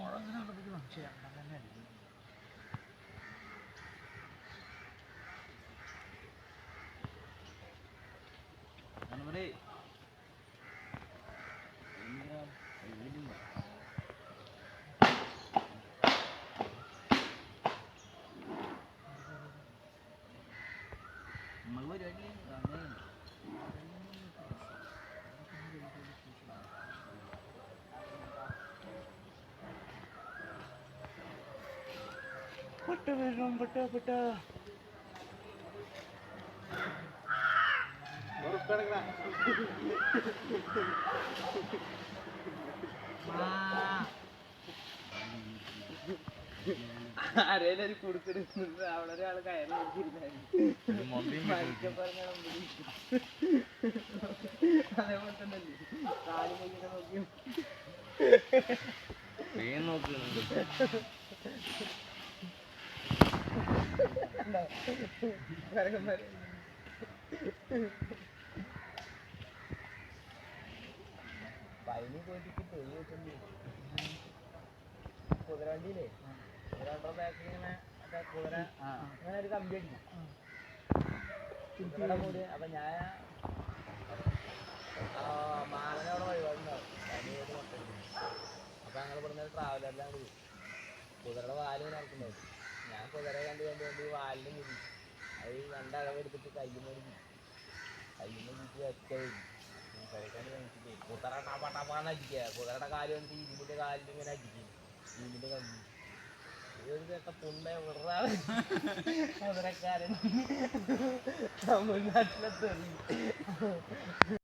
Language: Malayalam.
മുളകിനെ പറ്റി പക്ഷേ അങ്ങനെ തന്നെ അടിക്കും നമ്മുടെ നമ്മൾ പൊട്ട വരണം പൊട്ട പൊട്ട. ആരേലും കുടുക്കെടുക്കുന്നത് അവിടെ ഒരാൾ കയറി അതേപോലെ തന്നെ കാൽ കൈയൊക്കെ നോക്കി നോക്കുന്നുണ്ട്. പൈനി പോയിട്ട് തെളി വെച്ചിട്ടുണ്ട് കുതിരവണ്ടിയിലേ കുതിരവണ്ടിയുടെ ബാക്കിൽ ഇങ്ങനെ കുതിര അങ്ങനെ ഒരു കമ്പി അടിക്കും കുതിരയുടെ കൂടി അപ്പൊ ഞാൻ മാലനെ അവിടെ വഴിപാടുണ്ടാവും അപ്പൊ ഞങ്ങൾ ഇവിടുന്ന് ട്രാവലറിലാണ് കുതിരയുടെ വാൽ നടക്കുന്നുണ്ടാവും ഞാൻ കുതിരയെ കണ്ട് കണ്ട് കണ്ട് വാലിന് മുടി. അത് രണ്ടളവ് എടുത്തിട്ട് കയ്യിൽ നിന്ന് കയ്യിൽ നിന്ന് ഒറ്റ കുതിര ടപ ടപ്പാന്ന് അടിക്കുക. കുതിരയുടെ കാൽ വന്നിട്ട് ഇരുമ്പിന്റെ കാലിൽ ഇങ്ങനെ അടിക്കും. ഇരുമ്പിന്റെ കമ്പി ഒരു കേട്ട പുണ്ട വിടാതെ കുതിരക്കാരൻ. തമിഴ്നാട്ടിലെ തെറി.